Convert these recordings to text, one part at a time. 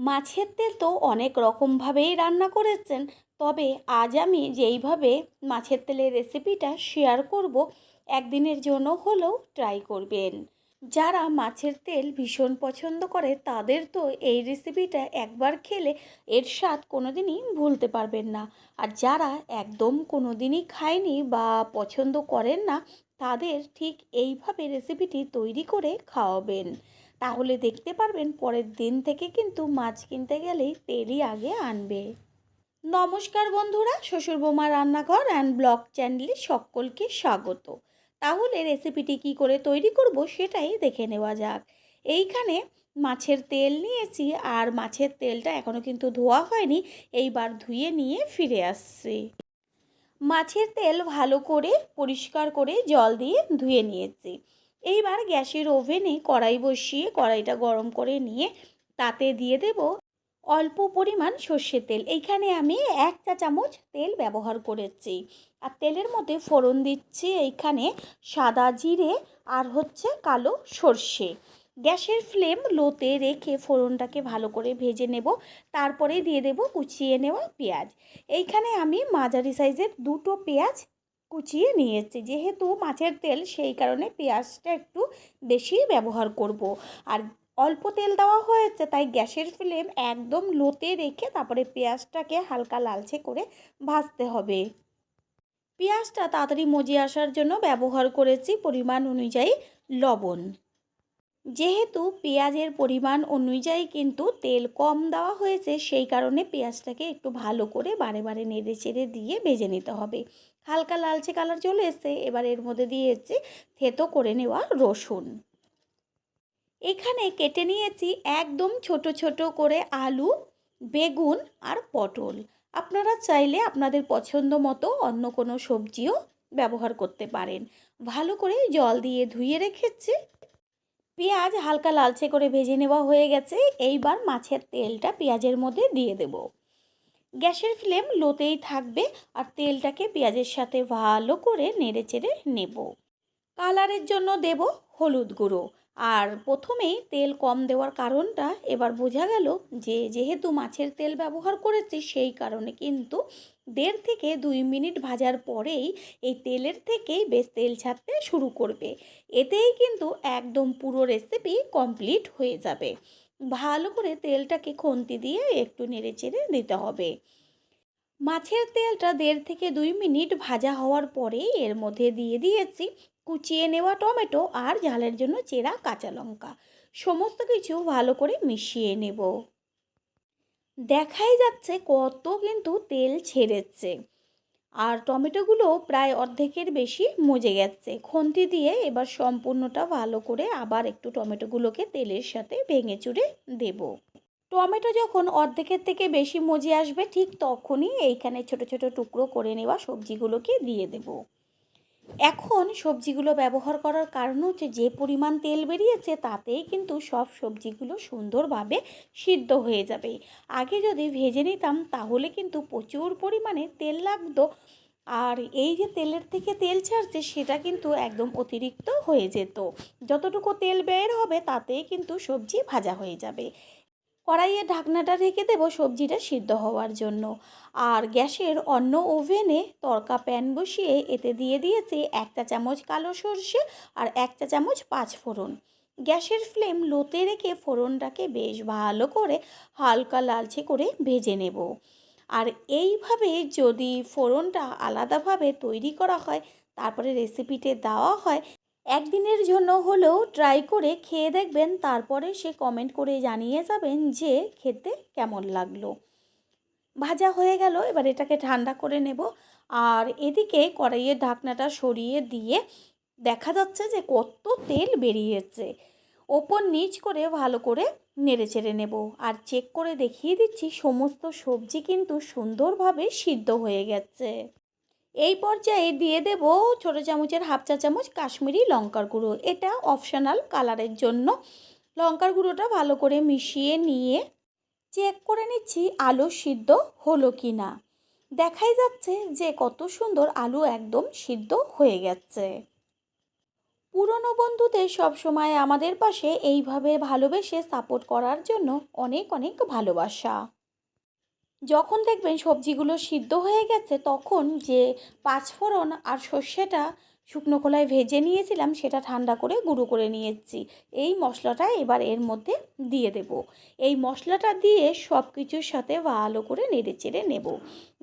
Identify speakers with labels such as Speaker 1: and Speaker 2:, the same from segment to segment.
Speaker 1: মাছের তেল তো অনেক রকমভাবেই রান্না করেছেন। তবে আজ আমি যেইভাবে মাছের তেলের রেসিপিটা শেয়ার করব, একদিনের জন্য হলেও ট্রাই করবেন। যারা মাছের তেল ভীষণ পছন্দ করে, তাদের তো এই রেসিপিটা একবার খেলে এর স্বাদ কোনো দিনই ভুলতে পারবেন না। আর যারা একদম কোনো দিনই খায়নি বা পছন্দ করেন না, তাদের ঠিক এইভাবে রেসিপিটি তৈরি করে খাওয়াবেন। তাহলে দেখতে পারবেন পরের দিন থেকে কিন্তু মাছ কিনতে গেলেই তেলই আগে আনবে। নমস্কার বন্ধুরা, শ্বশুর বৌমা রান্নাঘর অ্যান্ড ব্লগ চ্যানেলে সকলকে স্বাগত। তাহলে রেসিপিটি কি করে তৈরি করব সেটাই দেখে নেওয়া যাক। এইখানে মাছের তেল নিয়েছি আর মাছের তেলটা এখনও কিন্তু ধোয়া হয়নি, এইবার ধুয়ে নিয়ে ফিরে আসছি। মাছের তেল ভালো করে পরিষ্কার করে জল দিয়ে ধুয়ে নিয়েছি। এইবার গ্যাসের ওভেনে কড়াই বসিয়ে কড়াইটা গরম করে নিয়ে তাতে দিয়ে দেব অল্প পরিমাণ সর্ষের তেল। এইখানে আমি এক চা চামচ তেল ব্যবহার করেছি। আর তেলের মধ্যে ফোড়ন দিচ্ছি এইখানে সাদা জিরে আর হচ্ছে কালো সর্ষে। গ্যাসের ফ্লেম লোতে রেখে ফোড়নটাকে ভালো করে ভেজে নেব। তারপরে দিয়ে দেব কুচিয়ে নেওয়া পেঁয়াজ। এইখানে আমি মাঝারি সাইজের দুটো পেঁয়াজ কুচিয়ে নিয়েছি। যেহেতু মাছের তেল, সেই কারণে পেঁয়াজটা একটু বেশি ব্যবহার করব। আর অল্প তেল দেওয়া হয়েছে, তাই গ্যাসের ফ্লেম একদম লোতে রেখে তারপরে পেঁয়াজটাকে হালকা লালচে করে ভাজতে হবে। পেঁয়াজটা তাড়াতাড়ি মজে আসার জন্য ব্যবহার করেছি পরিমাণ অনুযায়ী লবণ। যেহেতু পেঁয়াজের পরিমাণ অনুযায়ী কিন্তু তেল কম দেওয়া হয়েছে, সেই কারণে পেঁয়াজটাকে একটু ভালো করে বারে বারে নেড়ে চেড়ে দিয়ে ভেজে নিতে হবে। হালকা লালচে কালার চলে এসছে, এবার এর মধ্যে দিয়েছি থেতো করে নেওয়া রসুন। এখানে কেটে নিয়েছি একদম ছোট ছোট করে আলু, বেগুন আর পটল। আপনারা চাইলে আপনাদের পছন্দ মতো অন্য কোনো সবজিও ব্যবহার করতে পারেন। ভালো করে জল দিয়ে ধুয়ে রেখেছি। পেঁয়াজ হালকা লালচে করে ভেজে নেওয়া হয়ে গেছে। এইবার মাছের তেলটা পেঁয়াজের মধ্যে দিয়ে দেব। গ্যাসের ফ্লেম লোতেই থাকবে আর তেলটাকে পেঁয়াজের সাথে ভালো করে নেড়ে চেড়ে নেব। কালারের জন্য দেব হলুদ গুঁড়ো। আর প্রথমেই তেল কম দেওয়ার কারণটা এবার বোঝা গেল যে যেহেতু মাছের তেল ব্যবহার করেছি সেই কারণে কিন্তু দেড় থেকে দুই মিনিট ভাজার পরেই এই তেলের থেকেই বেশ তেল ছাড়তে শুরু করবে। এতেই কিন্তু একদম পুরো রেসিপি কমপ্লিট হয়ে যাবে। ভালো করে তেলটাকে খন্তি দিয়ে একটু নেড়ে চেড়ে দিতে হবে। মাছের তেলটা দেড় থেকে দুই মিনিট ভাজা হওয়ার পরে এর মধ্যে দিয়ে দিয়েছি কুচিয়ে নেওয়া টমেটো আর ঝালের জন্য চেরা কাঁচা লঙ্কা। সমস্ত কিছু ভালো করে মিশিয়ে নেব। দেখাই যাচ্ছে কত কিন্তু তেল ছেড়েছে। আর টমেটোগুলো প্রায় অর্ধেকের বেশি মজে গেছে। খন্তি দিয়ে এবার সম্পূর্ণটা ভালো করে আবার একটু টমেটোগুলোকে তেলের সাথে ভেঙে চুড়ে দেব। টমেটো যখন অর্ধেকের থেকে বেশি মজে আসবে, ঠিক তখনই এইখানে ছোট ছোট টুকরো করে নেওয়া সবজিগুলোকে দিয়ে দেব। এখন সবজিগুলো ব্যবহার করার কারণ হচ্ছে যে পরিমাণ তেল বেরিয়েছে, তাতেই কিন্তু সব সবজিগুলো সুন্দরভাবে সিদ্ধ হয়ে যাবে। আগে যদি ভেজে নিতাম, তাহলে কিন্তু প্রচুর পরিমাণে তেল লাগতো। আর এই যে তেলের থেকে তেল ছাড়ছে, সেটা কিন্তু একদম অতিরিক্ত হয়ে যেত। যতটুকু তেল বের হবে, তাতেই কিন্তু সবজি ভাজা হয়ে যাবে। কড়াইয়ে ঢাকনাটা রেখে দেবো সবজিটা সিদ্ধ হওয়ার জন্য। আর গ্যাসের অন্য ওভেনে তরকা প্যান বসিয়ে এতে দিয়ে দিয়েছি এক চা চামচ কালো সর্ষে আর এক চা চামচ পাঁচ ফোড়ন। গ্যাসের ফ্লেম লোতে রেখে ফোড়নটাকে বেশ ভালো করে হালকা লালচে করে ভেজে নেব। আর এইভাবে যদি ফোড়নটা আলাদাভাবে তৈরি করা হয়, তারপরে রেসিপিতে দেওয়া হয় একদিনের জন্য হলেও ট্রাই করে খেয়ে দেখবেন, তারপরে সে কমেন্ট করে জানিয়ে যাবেন যে খেতে কেমন লাগল। ভাজা হয়ে গেল, এবার এটাকে ঠান্ডা করে নেব। আর এদিকে কড়াইয়ের ঢাকনাটা সরিয়ে দিয়ে দেখা যাচ্ছে যে কত তেল বেরিয়েছে। ওপর নিচ করে ভালো করে নেড়ে চেড়ে নেব। আর চেক করে দেখিয়ে দিচ্ছি, সমস্ত সবজি কিন্তু সুন্দরভাবে সিদ্ধ হয়ে গেছে। এই পর্যায়ে দিয়ে দেব ছোটো চামচের হাফ চা চামচ কাশ্মীরি লঙ্কার গুঁড়ো। এটা অপশনাল কালারের জন্য। লঙ্কার গুঁড়োটা ভালো করে মিশিয়ে নিয়ে চেক করে নিচ্ছি আলু সিদ্ধ হলো কি না দেখাই যাচ্ছে যে কত সুন্দর আলু একদম সিদ্ধ হয়ে গেছে। পুরনো বন্ধুদের সবসময় আমাদের পাশে এইভাবে ভালোবেসে সাপোর্ট করার জন্য অনেক অনেক ভালোবাসা। যখন দেখবেন সবজিগুলো সিদ্ধ হয়ে গেছে, তখন যে পাঁচফোড়ন আর সর্ষেটা শুকনো খোলায় ভেজে নিয়েছিলাম, সেটা ঠান্ডা করে গুঁড়ো করে নিয়েছি। এই মশলাটা এবার এর মধ্যে দিয়ে দেব। এই মশলাটা দিয়ে সব কিছুর সাথে ভালো করে নেড়ে চেড়ে নেব।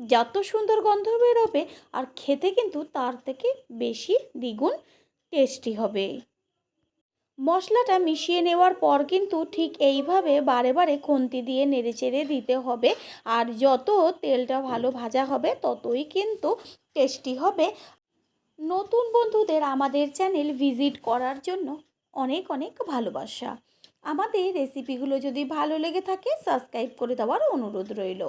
Speaker 1: যত সুন্দর গন্ধ বেরোবে আর খেতে কিন্তু তার থেকে বেশি দ্বিগুণ টেস্টি হবে। মশলাটা মিশিয়ে নেওয়ার পর কিন্তু ঠিক এইভাবে বারে বারে খুন্তি দিয়ে নেড়েচেড়ে দিতে হবে। আর যত তেলটা ভালো ভাজা হবে, ততই কিন্তু টেস্টি হবে। নতুন বন্ধুদের আমাদের চ্যানেল ভিজিট করার জন্য অনেক অনেক ভালোবাসা। আমাদের রেসিপিগুলো যদি ভালো লেগে থাকে সাবস্ক্রাইব করে দেওয়ার অনুরোধ রইল।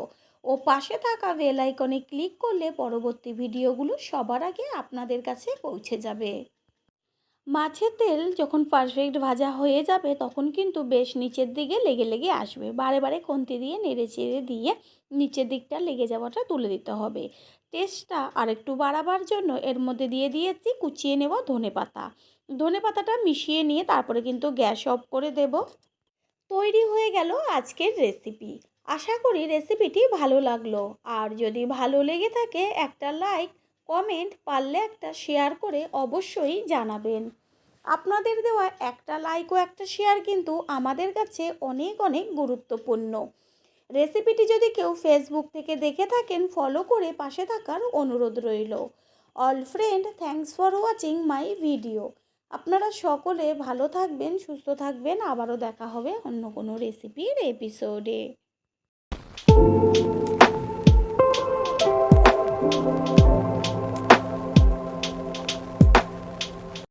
Speaker 1: ও পাশে থাকা বেল আইকনে ক্লিক করলে পরবর্তী ভিডিওগুলো সবার আগে আপনাদের কাছে পৌঁছে যাবে। মাছের তেল যখন পারফেক্ট ভাজা হয়ে যাবে, তখন কিন্তু বেশ নিচের দিকে লেগে লেগে আসবে। বারে বারে কন্তি দিয়ে, নেড়ে চেড়ে দিয়ে নিচের দিকটা লেগে যাওয়াটা তুলে দিতে হবে। টেস্টটা আরেকটু বাড়াবার জন্য এর মধ্যে দিয়ে দিয়েছি কুচিয়ে নেওয়া ধনে পাতা। ধনে পাতাটা মিশিয়ে নিয়ে তারপরে কিন্তু গ্যাস অফ করে দেব। তৈরি হয়ে গেল আজকের রেসিপি আশা করি রেসিপিটি ভালো লাগল। আর যদি ভালো লেগে থাকে একটা লাইক কমেন্ট পারলে একটা শেয়ার করে অবশ্যই জানাবেন। আপনাদের দেওয়া একটা লাইক ও একটা শেয়ার কিন্তু আমাদের কাছে অনেক অনেক গুরুত্বপূর্ণ। রেসিপিটি যদি কেউ ফেসবুক থেকে দেখে থাকেন ফলো করে পাশে থাকার অনুরোধ রইল। All friend thanks for watching my video আপনারা সকলে ভালো থাকবেন, সুস্থ থাকবেন। আবারও দেখা হবে অন্য কোনো রেসিপির এপিসোডে